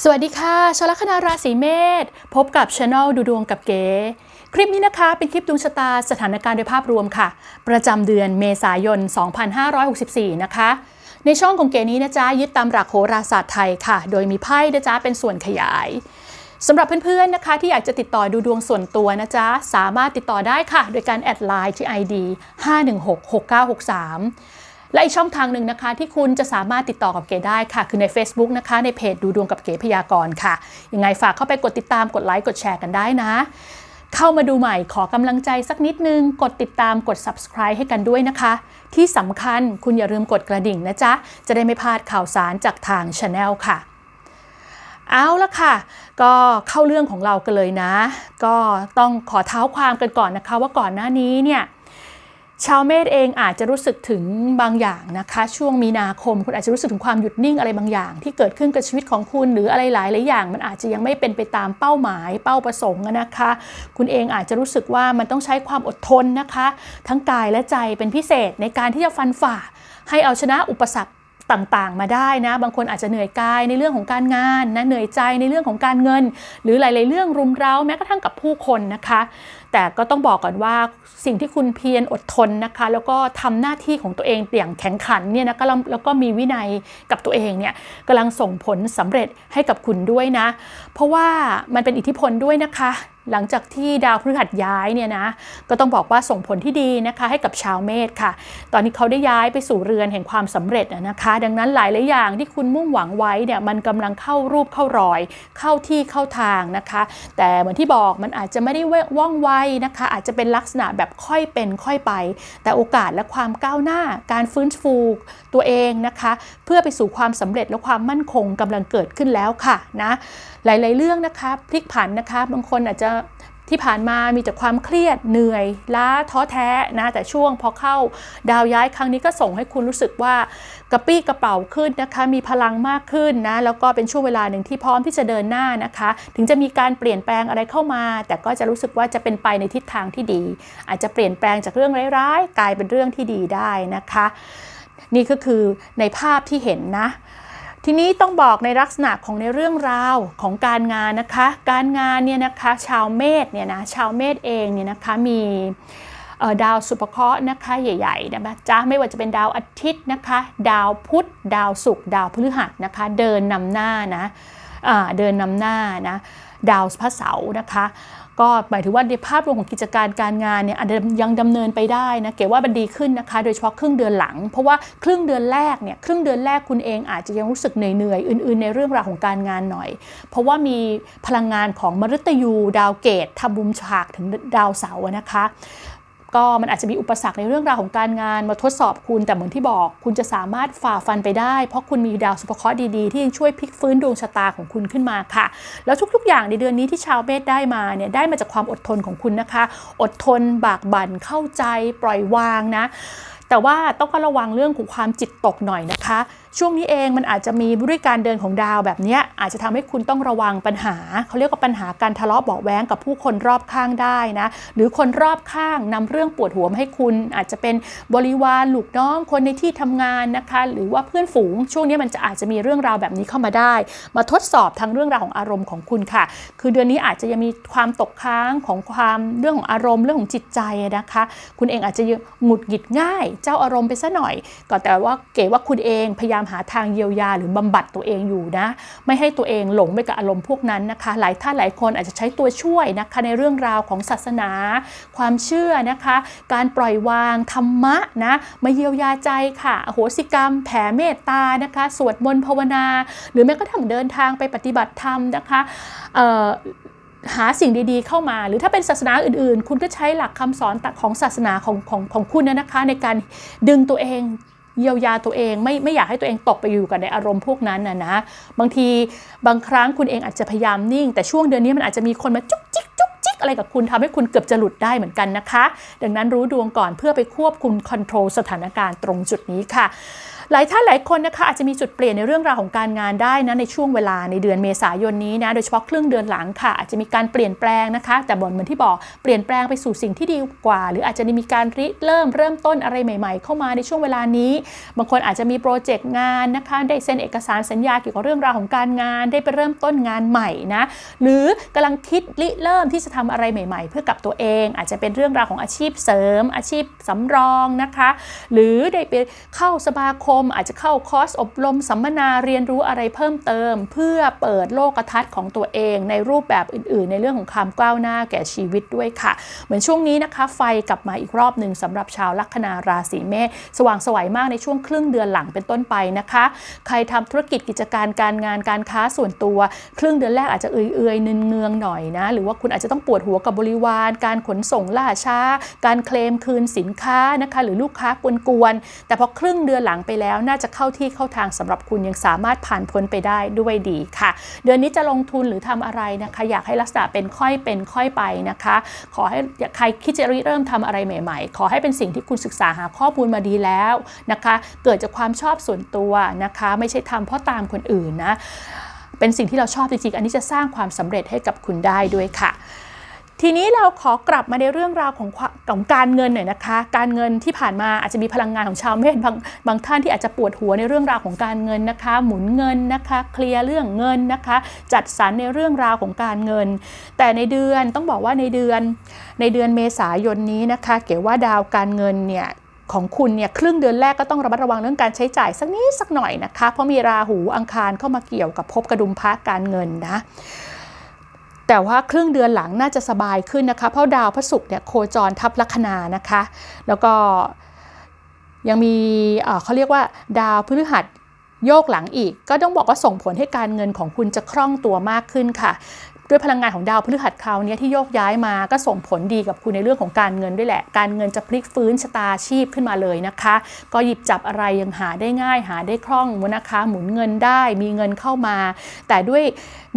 สวัสดีค่ะชลคณาราศีเมษพบกับช anel ดูดวงกับเก๋ คลิปนี้นะคะเป็นคลิปดวงชะตาสถานการณ์โดยภาพรวมค่ะ ประจำเดือนเมษายน 2564 นะคะ ในช่องของเก๋นี้นะจ๊ะยึดตามหลักโหราศาสตร์ไทยค่ะ โดยมีไพ่นะจ๊ะเป็นส่วนขยายสำหรับเพื่อนๆนะคะที่อยากจะติดต่อดูดวงส่วนตัวนะจ๊ะสามารถติดต่อได้ค่ะ โดยการแอดไลน์ที่ ID 5166963 และอีกช่องทางหนึ่งนะคะ ที่คุณจะสามารถติดต่อกับเก๋ได้ค่ะ คือใน Facebook นะคะ ในเพจดูดวงกับเก๋พยากรณ์ค่ะ ยังไงฝากเข้าไปกดติดตามกดไลค์กดแชร์กันได้นะ เข้ามาดูใหม่ขอกำลังใจสักนิดนึง กดติดตามกด subscribe ให้กันด้วยนะคะ ที่สำคัญคุณอย่าลืมกดกระดิ่งนะจ๊ะ จะได้ไม่พลาดข่าวสารจากทาง Channel ค่ะเอาละค่ะ ก็เข้าเรื่องของเรากันเลยนะ ก็ต้องขอเท้าความกันก่อนนะคะ ว่าก่อนหน้านี้เนี่ย ชาวเมษเองอาจจะรู้สึกถึงบางอย่างนะคะ ช่วงมีนาคมคุณอาจจะรู้สึกถึงความหยุดนิ่งอะไรบางอย่าง ที่เกิดขึ้นกับชีวิตของคุณหรืออะไรหลายหลายอย่าง มันอาจจะยังไม่เป็นไปตามเป้าหมาย เป้าประสงค์นะคะ คุณเองอาจจะรู้สึกว่ามันต้องใช้ความอดทนนะคะ ทั้งกายและใจเป็นพิเศษในการที่จะฟันฝ่า ให้เอาชนะอุปสรรคต่างๆ มาได้นะ บางคนอาจจะเหนื่อยกายในเรื่องของการงานนะเหนื่อยใจในเรื่องของการเงิน หรือหลาย ๆ เรื่องรุมเร้าแม้กระทั่งกับผู้คนนะคะ แต่ก็ต้องบอกก่อนว่าสิ่งที่คุณเพียรอดทนนะคะ แล้วก็ทำหน้าที่ของตัวเองอย่างแข็งขันเนี่ยนะก็แล้วก็มีวินัยกับตัวเองเนี่ยกำลังส่งผลสำเร็จให้กับคุณด้วยนะ เพราะว่ามันเป็นอิทธิพลด้วยนะคะหลังจากที่ดาวพฤหัสย้ายเนี่ยนะก็ต้องบอกว่าส่งผลที่ดีนะคะให้กับชาวเมษค่ะ ตอนนี้เขาได้ย้ายไปสู่เรือนแห่งความสำเร็จนะคะ ดังนั้นหลายหลายอย่างที่คุณมุ่งหวังไว้เนี่ยมันกำลังเข้ารูปเข้ารอย เข้าที่เข้าทางนะคะ แต่เหมือนที่บอกมันอาจจะไม่ได้ว่องไวนะคะ อาจจะเป็นลักษณะแบบค่อยเป็นค่อยไป แต่โอกาสและความก้าวหน้า การฟื้นฟูตัวเองนะคะ เพื่อไปสู่ความสำเร็จและความมั่นคงกำลังเกิดขึ้นแล้วค่ะนะหลาย ๆ เรื่องนะคะพลิกผันนะคะ บางคนอาจจะ ที่ผ่านมามีแต่ความเครียดเหนื่อยล้าท้อแท้นะแต่ช่วงพอเข้าดาวย้ายครั้งนี้ก็ส่งให้คุณรู้สึกว่ากระปี้กระเป๋าขึ้นนะคะมีพลังมากขึ้นนะแล้วก็เป็นช่วงเวลาหนึ่งที่พร้อมที่จะเดินหน้านะคะ ถึงจะมีการเปลี่ยนแปลงอะไรเข้ามา แต่ก็จะรู้สึกว่าจะเป็นไปในทิศทางที่ดี อาจจะเปลี่ยนแปลงจากเรื่องร้ายๆ กลายเป็นเรื่องที่ดีได้นะคะ นี่ก็คือในภาพที่เห็นนะ ทีนี้ต้องบอกในลักษณะของในเรื่องราวของการงานนะคะ การงานเนี่ยนะคะชาวเมษเนี่ยนะชาวเมษเองเนี่ยนะคะมีดาวสุภเคราะห์นะคะใหญ่ๆนะจ๊ะไม่ว่าจะเป็นดาวอาทิตย์นะคะ ดาวพุธดาวศุกร์ดาวพฤหัสนะคะ เดินนำหน้านะเดินนำหน้านะดาวพระเสาร์นะคะ ก็หมายถึงว่าในภาพรวมของกิจการการงานเนี่ยอาจจะยังดำเนินไปได้นะเก๋ว่ามันดีขึ้นนะคะ โดยเฉพาะครึ่งเดือนหลัง เพราะว่าครึ่งเดือนแรกเนี่ยครึ่งเดือนแรกคุณเองอาจจะยังรู้สึกเหนื่อยๆอื่น ๆ ในเรื่องราวของการงานหน่อย เพราะว่ามีพลังงานของมฤตยูดาวเกตทำบุมฉากถึงดาวเสาร์นะคะ ก็มันอาจจะมีอุปสรรคในเรื่องราวของการงานมาทดสอบคุณแต่เหมือนที่บอก คุณจะสามารถฝ่าฟันไปได้ เพราะคุณมีดาวสุภเคราะห์ดีๆ ที่ช่วยพลิกฟื้นดวงชะตาของคุณขึ้นมาค่ะ แล้วทุกๆ อย่างในเดือนนี้ที่ชาวเมษได้มาเนี่ยได้มาจากความอดทนของคุณนะคะ อดทนบากบั่นเข้าใจปล่อยวางนะ แต่ว่าต้องระวังเรื่องของความจิตตกหน่อยนะคะ ช่วงนี้เองมันอาจจะมีด้วยการเดินของดาวแบบนี้อาจจะทำให้คุณต้องระวังปัญหา เขาเรียกว่าปัญหาการทะเลาะเบาแว้งกับผู้คนรอบข้างได้นะ หรือคนรอบข้างนำเรื่องปวดหัวมาให้คุณอาจจะเป็นบริวารลูกน้องคนในที่ทำงานนะคะ หรือว่าเพื่อนฝูง ช่วงนี้มันจะอาจจะมีเรื่องราวแบบนี้เข้ามาได้ มาทดสอบทั้งเรื่องราวของอารมณ์ของคุณค่ะ คือเดือนนี้อาจจะยังมีความตกค้างของความเรื่องของอารมณ์เรื่องของจิตใจนะคะ คุณเองอาจจะหงุดหงิดง่าย เจ้าอารมณ์ไปซะหน่อย ก็แต่ว่าเก๋ว่าคุณเองพยายามหาทางเยียวยาหรือบำบัดตัวเองอยู่นะ ไม่ให้ตัวเองหลงไปกับอารมณ์พวกนั้นนะคะ หลายท่านหลายคนอาจจะใช้ตัวช่วยนะคะในเรื่องราวของศาสนา ความเชื่อนะคะ การปล่อยวางธรรมะนะมาเยียวยาใจค่ะโหสิกรรม แผ่เมตตานะคะ สวดมนต์ภาวนา หรือแม้กระทั่งเดินทางไปปฏิบัติธรรมนะคะหาสิ่งดีๆเข้ามา หรือถ้าเป็นศาสนาอื่นๆ คุณก็ใช้หลักคำสอนของศาสนาของของของคุณนะคะ ในการดึงตัวเอง เยียวยาตัวเองไม่ไม่อยากให้ตัวเองตกไปอยู่กับในอารมณ์พวกนั้นนะนะบางทีบางครั้งคุณเองอาจจะพยายามนิ่ง แต่ช่วงเดือนนี้มันอาจจะมีคนมาจุกจิกจุกจิกอะไรกับคุณทำให้คุณเกือบจะหลุดได้เหมือนกันนะคะ ดังนั้นรู้ดวงก่อนเพื่อไปควบคุมคอนโทรลสถานการณ์ตรงจุดนี้ค่ะ หลายท่านหลายคนนะคะอาจจะมีจุดเปลี่ยนในเรื่องราวของการงานได้นะในช่วงเวลาในเดือนเมษายนนี้นะโดยเฉพาะครึ่งเดือนหลังค่ะ อาจจะมีการเปลี่ยนแปลงนะคะ แต่บนเหมือนที่บอกเปลี่ยนแปลงไปสู่สิ่งที่ดีกว่า หรืออาจจะมีการริเริ่มเริ่มต้นอะไรใหม่ ๆ เข้ามาในช่วงเวลานี้ บางคนอาจจะมีโปรเจกต์งานนะคะได้เซ็นเอกสารสัญญาเกี่ยวกับเรื่องราวของการงาน ได้ไปเริ่มต้นงานใหม่นะหรือกำลังคิดริเริ่มที่จะทำอะไรใหม่ ๆ เพื่อกับตัวเอง อาจจะเป็นเรื่องราวของอาชีพเสริม อาชีพสำรองนะคะ หรือได้ไปเข้าสมาคมอาจจะเข้าคอร์สอบรม สัมมนาเรียนรู้อะไรเพิ่มเติม เพื่อเปิดโลกทัศน์ของตัวเองในรูปแบบอื่น ๆ ในเรื่องของความก้าวหน้าแก่ชีวิตด้วยค่ะ เหมือนช่วงนี้นะคะ ไฟกลับมาอีกรอบหนึ่งสำหรับชาวลัคนาราศีเมษสว่างสวยมากในช่วงครึ่งเดือนหลังเป็นต้นไปนะคะ ใครทำธุรกิจกิจการการงานการค้าส่วนตัว ครึ่งเดือนแรกอาจจะเอื่อยๆเนืองๆหน่อยนะ หรือว่าคุณอาจจะต้องปวดหัวกับบริวาร การขนส่งล่าช้า การเคลมคืนสินค้านะคะ หรือลูกค้ากวนๆแต่พอครึ่งเดือนหลังไปแล้วน่าจะเข้าที่เข้าทางสำหรับคุณยังสามารถผ่านพ้นไปได้ด้วยดีค่ะ เดือนนี้จะลงทุนหรือทำอะไรนะคะ อยากให้ลักษณะเป็นค่อยเป็นค่อยไปนะคะ ขอให้ใครคิดจะริเริ่มทำอะไรใหม่ ๆ ขอให้เป็นสิ่งที่คุณศึกษาหาข้อมูลมาดีแล้วนะคะ เกิดจากความชอบส่วนตัวนะคะ ไม่ใช่ทำเพราะตามคนอื่นนะเป็นสิ่งที่เราชอบจริงๆ อันนี้จะสร้างความสำเร็จให้กับคุณได้ด้วยค่ะ ทีนี้เราขอกลับมาในเรื่องราวของของการเงินหน่อยนะคะ การเงินที่ผ่านมาอาจจะมีพลังงานของชาวเมษบางบางท่านที่อาจจะปวดหัวในเรื่องราวของการเงินนะคะ หมุนเงินนะคะ เคลียร์เรื่องเงินนะคะ จัดสรรในเรื่องราวของการเงิน แต่ในเดือนต้องบอกว่าในเดือนในเดือนเมษายนนี้นะคะ เก๋ว่าดาวการเงินเนี่ยของคุณเนี่ยครึ่งเดือนแรกก็ต้องระมัดระวังเรื่องการใช้จ่ายสักนิดสักหน่อยนะคะ เพราะมีราหูอังคารเข้ามาเกี่ยวกับภพกระดุมพระการเงินนะ แต่ว่าครึ่งเดือนหลังน่าจะสบายขึ้นนะคะ เพราะดาวพระศุกร์เนี่ยโคจรทับลัคนานะคะ แล้วก็ยังมีเขาเรียกว่าดาวพฤหัสโยกหลังอีก ก็ต้องบอกว่าส่งผลให้การเงินของคุณจะคล่องตัวมากขึ้นค่ะ ด้วยพลังงานของดาวพฤหัสคราวนี้ที่โยกย้ายมาก็ส่งผลดีกับคุณในเรื่องของการเงินด้วยแหละ การเงินจะพลิกฟื้นชะตาชีพขึ้นมาเลยนะคะ ก็หยิบจับอะไรยังหาได้ง่าย หาได้คล่องนะคะ หมุนเงินได้มีเงินเข้ามา แต่ด้วย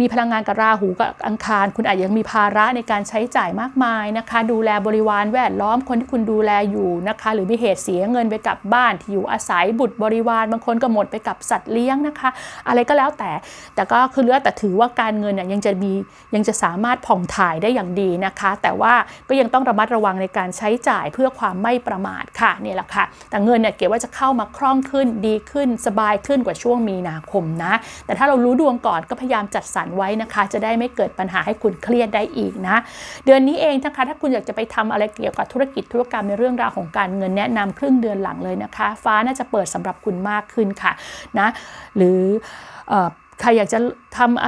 มีพลังงานกับราหูกับอังคาร คุณอาจจะยังมีภาระในการใช้จ่ายมากมายนะคะ ดูแลบริวารแวดล้อมคนที่คุณดูแลอยู่นะคะ หรือมีเหตุเสียเงินไปกับบ้านที่อยู่อาศัยบุตรบริวารบางคนก็หมดไปกับสัตว์เลี้ยงนะคะ อะไรก็แล้วแต่แต่ก็คือเลือแต่ถือว่าการเงินเนี่ยยังจะมียังจะสามารถผ่องถ่ายได้อย่างดีนะคะ แต่ว่าก็ยังต้องระมัดระวังในการใช้จ่ายเพื่อความไม่ประมาทค่ะนี่แหละค่ะ แต่เงินเนี่ยเก๋ว่าจะเข้ามาคล่องขึ้นดีขึ้นสบายขึ้นกว่าช่วงมีนาคมนะ แต่ถ้าเรารู้ดวงก่อนก็พยายามจัดสรรไว้นะคะ จะได้ไม่เกิดปัญหาให้คุณเครียดได้อีกนะ เดือนนี้เองนะคะถ้าคุณอยากจะไปทำอะไรเกี่ยวกับธุรกิจธุรกรรมในเรื่องราวของการเงินแนะนำครึ่งเดือนหลังเลยนะคะ ฟ้าน่าจะเปิดสำหรับคุณมากขึ้นค่ะนะหรืออใครอยากจะทำ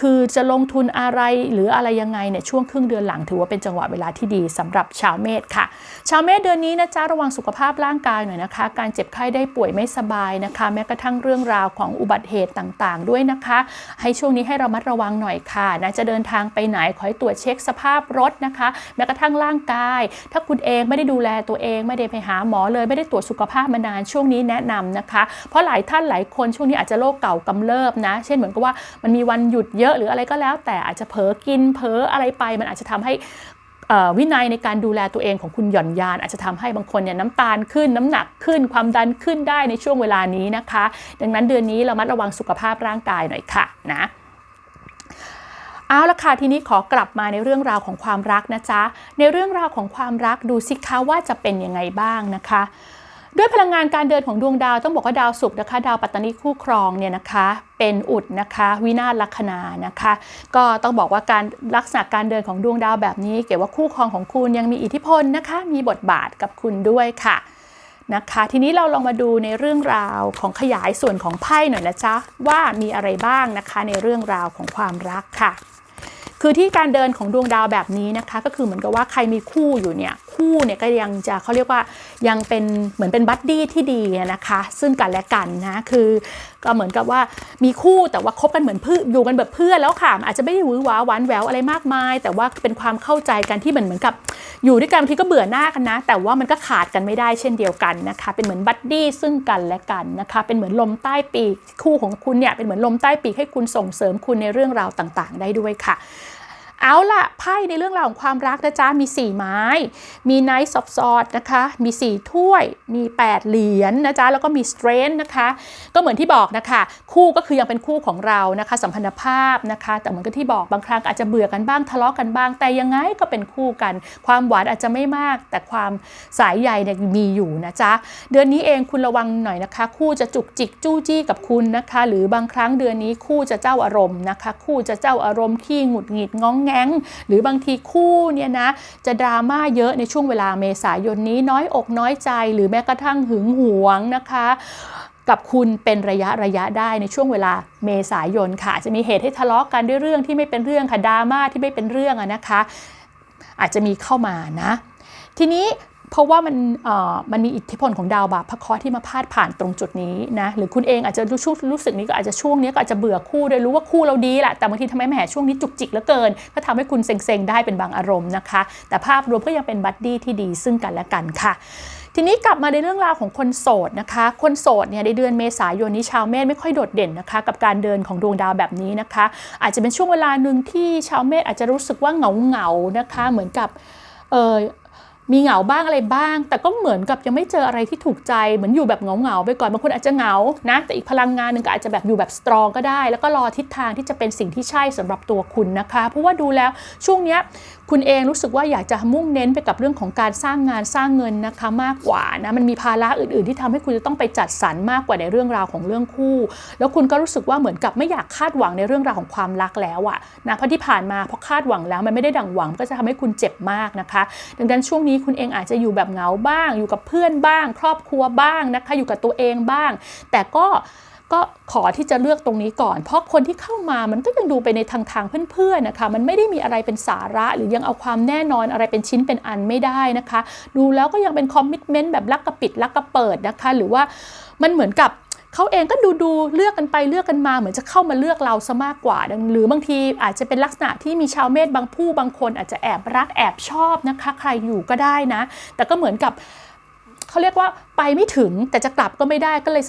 คือจะลงทุนอะไรหรืออะไรยังไงเนี่ยช่วงครึ่งเดือนหลังถือว่าเป็นจังหวะเวลาที่ดีสำหรับชาวเมษค่ะ ชาวเมษเดือนนี้นะจ๊ะระวังสุขภาพร่างกายหน่อยนะคะ การเจ็บไข้ได้ป่วยไม่สบายนะคะ แม้กระทั่งเรื่องราวของอุบัติเหตุต่างๆ ด้วยนะคะ ให้ช่วงนี้ให้เรามัดระวังหน่อยค่ะนะจะเดินทางไปไหนขอให้ตรวจเช็คสภาพรถนะคะ แม้กระทั่งร่างกาย ถ้าคุณเองไม่ได้ดูแลตัวเองไม่ได้ไปหาหมอเลยไม่ได้ตรวจสุขภาพมานานช่วงนี้แนะนำนะคะ เพราะหลายท่านหลายคนช่วงนี้อาจจะโรคเก่ากำเริบนะ เช่นเหมือนกับว่ามันมีวันหยุดเยอะหรืออะไรก็แล้ว แต่อาจจะเผลอกินเผลออะไรไป มันอาจจะทำให้วินัยในการดูแลตัวเองของคุณหย่อนยาน อาจจะทำให้บางคนเนี่ยน้ำตาลขึ้นน้ำหนักขึ้น ความดันขึ้นได้ในช่วงเวลานี้นะคะ ดังนั้นเดือนนี้เรามัดระวังสุขภาพร่างกายหน่อยค่ะนะเอาละค่ะทีนี้ขอกลับมาในเรื่องราวของความรักนะจ๊ะในเรื่องราวของความรักดูสิคะว่าจะเป็นยังไงบ้างนะคะ ด้วยพลังงานการเดินของดวงดาวต้องบอกว่าดาวศุกร์นะคะ ดาวปัตตานีคู่ครองเนี่ยนะคะ เป็นอุดนะคะ วินาศลัคนานะคะ ก็ต้องบอกว่าการลักษณะการเดินของดวงดาวแบบนี้ เกี่ยวว่าคู่ครองของคุณยังมีอิทธิพลนะคะ มีบทบาทกับคุณด้วยค่ะนะคะทีนี้เราลองมาดูในเรื่องราวของขยายส่วนของไพ่หน่อยนะจ๊ะว่ามีอะไรบ้างนะคะในเรื่องราวของความรักค่ะ คือที่การเดินของดวงดาวแบบนี้นะคะ ก็คือเหมือนกับว่าใครมีคู่อยู่เนี่ย คู่เนี่ยก็ยังจะเขาเรียกว่ายังเป็นเหมือนเป็นบัดดี้ที่ดีนะคะซึ่งกันและกันนะคือก็เหมือนกับว่ามีคู่แต่ว่าคบกันเหมือนเพื่ออยู่กันแบบเพื่อนแล้วค่ะ อาจจะไม่ได้หวือหวาหวานแหววอะไรมากมาย แต่ว่าเป็นความเข้าใจกันที่เหมือนเหมือนกับ อยู่ด้วยกันบางทีก็เบื่อหน้ากันนะ แต่ว่ามันก็ขาดกันไม่ได้เช่นเดียวกันนะคะ เป็นเหมือนบัดดี้ซึ่งกันและกันนะคะ เป็นเหมือนลมใต้ปีกคู่ของคุณเนี่ยเป็นเหมือนลมใต้ปีกให้คุณส่งเสริมคุณในเรื่องราวต่าง ๆ ได้ด้วยค่ะ เอาละไพ่ในเรื่องราวของความรักนะจ๊ะมี 4 ไม้ มี Knight of Swords นะคะ มี 4 ถ้วย มี 8 เหรียญนนะจ๊ะ แล้วก็มี Strength นะคะ ก็เหมือนที่บอกนะคะ คู่ก็คือยังเป็นคู่ของเรานะคะ สัมพันธภาพนะคะ แต่เหมือนกับที่บอกบางครั้งอาจจะเบื่อกันบ้างทะเลาะกันบ้าง แต่ยังไงก็เป็นคู่กัน ความหวานอาจจะไม่มาก แต่ความสายใยเนี่ยมีอยู่นะจ๊ะ เดือนนี้เองคุณระวังหน่อยนะคะ คู่จะจุกจิกจู้จี้กับคุณนะคะ หรือบางครั้งเดือนนี้คู่จะเจ้าอารมณ์นะคะ คู่จะเจ้าอารมณ์ขี้หงุดหงิดง้องแงง หรือบางทีคู่เนี่ยนะจะดราม่าเยอะในช่วงเวลาเมษายนนี้น้อยอกน้อยใจ หรือแม้กระทั่งหึงหวงนะคะกับคุณเป็นระยะระยะได้ในช่วงเวลาเมษายนค่ะ จะมีเหตุให้ทะเลาะกันด้วยเรื่องที่ไม่เป็นเรื่องค่ะดราม่าที่ไม่เป็นเรื่องนะคะ อาจจะมีเข้ามานะ ทีนี้ เพราะว่ามันเอ่อมันมีอิทธิพลของดาวบาปพระเคราะห์ที่มาพาดผ่านตรงจุดนี้นะหรือคุณเองอาจจะรู้ช่วงรู้สึกนี้ก็อาจจะช่วงนี้ก็อาจจะเบื่อคู่โดยรู้ว่าคู่เราดีแหละแต่บางทีทำไมแหมช่วงนี้จุกจิกเหลือเกิน ก็ทำให้คุณเซ็งๆได้เป็นบางอารมณ์นะคะ แต่ภาพรวมก็ยังเป็นบัดดี้ที่ดีซึ่งกันและกันค่ะทีนี้กลับมาในเรื่องราวของคนโสดนะคะ คนโสดเนี่ยในเดือนเมษายนนี้ชาวเมษไม่ค่อยโดดเด่นนะคะ กับการเดินของดวงดาวแบบนี้นะคะ อาจจะเป็นช่วงเวลาหนึ่งที่ชาวเมษอาจจะรู้สึกว่าเหงาเหงาๆนะคะ เหมือนกับเออ มีเหงาบ้างอะไรบ้าง แต่ก็เหมือนกับยังไม่เจออะไรที่ถูกใจเหมือนอยู่แบบเหงาๆไปก่อนบางคนอาจจะเหงานะแต่อีกพลังงานหนึ่งก็อาจจะแบบอยู่แบบสตรองก็ได้ แล้วก็รอทิศทางที่จะเป็นสิ่งที่ใช่สำหรับตัวคุณนะคะเพราะว่าดูแล้วช่วงเนี้ยคุณเองรู้สึกว่าอยากจะมุ่งเน้นไปกับเรื่องของการสร้างงานสร้างเงินนะคะมากกว่านะมันมีภาระอื่นๆ ที่ทำให้คุณจะต้องไปจัดสรรมากกว่าในเรื่องราวของเรื่องคู่ แล้วคุณก็รู้สึกว่าเหมือนกับไม่อยากคาดหวังในเรื่องราวของความรักแล้วอะนะเพราะที่ผ่านมาพอคาดหวังแล้วมันไม่ได้ดังหวังก็จะทำให้คุณเจ็บมากนะคะ ดังนั้นช่วงนี้คุณเองอาจจะอยู่แบบเหงาบ้าง อยู่กับเพื่อนบ้าง ครอบครัวบ้างนะคะ อยู่กับตัวเองบ้าง แต่ก็ก็ขอที่จะเลือกตรงนี้ก่อน เพราะคนที่เข้ามามันก็ยังดูไปในทางทางเพื่อนๆนะคะ มันไม่ได้มีอะไรเป็นสาระหรือยังเอาความแน่นอนอะไรเป็นชิ้นเป็นอันไม่ได้นะคะ ดูแล้วก็ยังเป็นคอมมิชเมนต์แบบลักกระปิดลักกระเปิดนะคะ หรือว่ามันเหมือนกับ เขาเองก็ดูดูเลือกกันไปเลือกกันมาเหมือนจะเข้ามาเลือกเราซะมากกว่า หรือบางทีอาจจะเป็นลักษณะที่มีชาวเมธบางผู้บางคนอาจจะแอบรักแอบชอบนะคะ ใครอยู่ก็ได้นะ แต่ก็เหมือนกับเขาเรียกว่าไปไม่ถึงแต่จะกลับก็ไม่ได้ก็เลย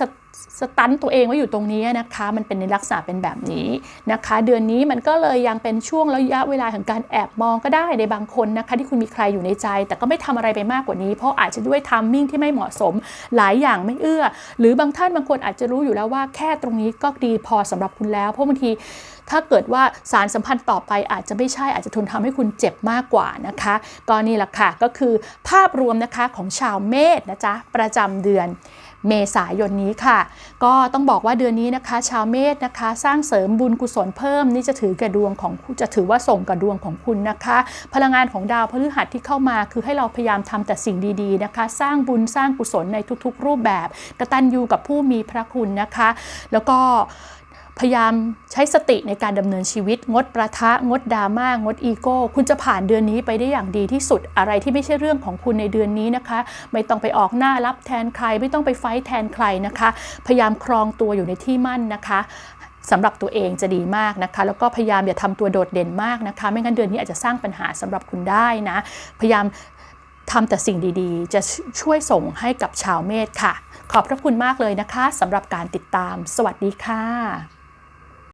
สตันตัวเองไว้อยู่ตรงนี้นะคะมันเป็นในลักษณะเป็นแบบนี้นะคะ เดือนนี้มันก็เลยยังเป็นช่วงระยะเวลาของการแอบมองก็ได้ในบางคนนะคะที่คุณมีใครอยู่ในใจ แต่ก็ไม่ทำอะไรไปมากกว่านี้ เพราะอาจจะด้วยทัมมิ่งที่ไม่เหมาะสมหลายอย่างไม่เอื้อ หรือบางท่านบางคนอาจจะรู้อยู่แล้วว่าแค่ตรงนี้ก็ดีพอสำหรับคุณแล้ว เพราะบางทีถ้าเกิดว่าสารสัมพันธ์ต่อไปอาจจะไม่ใช่อาจจะทนทำให้คุณเจ็บมากกว่านะคะก็นี่แหละค่ะก็คือภาพรวมนะคะของชาวเมษนะจ๊ะประจำเดือน เมษายนนี้ค่ะ ก็ต้องบอกว่าเดือนนี้นะคะ ชาวเมษนะคะ สร้างเสริมบุญกุศลเพิ่มนี่จะถือกับดวงของจะถือว่าส่งกับดวงของคุณนะคะ พลังงานของดาวพฤหัสที่เข้ามาคือให้เราพยายามทำแต่สิ่งดีๆนะคะ สร้างบุญสร้างกุศลในทุกๆ รูปแบบกระตันยูกับผู้มีพระคุณนะคะ แล้วก็ พยายามใช้สติในการดำเนินชีวิต งดประทะ งดดราม่างดอีโก้ คุณจะผ่านเดือนนี้ไปได้อย่างดีที่สุดอะไรที่ไม่ใช่เรื่องของคุณในเดือนนี้นะคะ ไม่ต้องไปออกหน้ารับแทนใคร ไม่ต้องไปไฟแทนใครนะคะ พยายามครองตัวอยู่ในที่มั่นนะคะสำหรับตัวเองจะดีมากนะคะ แล้วก็พยายามอย่าทำตัวโดดเด่นมากนะคะ ไม่งั้นเดือนนี้อาจจะสร้างปัญหาสำหรับคุณได้นะ พยายามทำแต่สิ่งดีๆ จะช่วยส่งให้กับชาวเมษค่ะ ขอบพระคุณมากเลยนะคะสำหรับการติดตาม สวัสดีค่ะ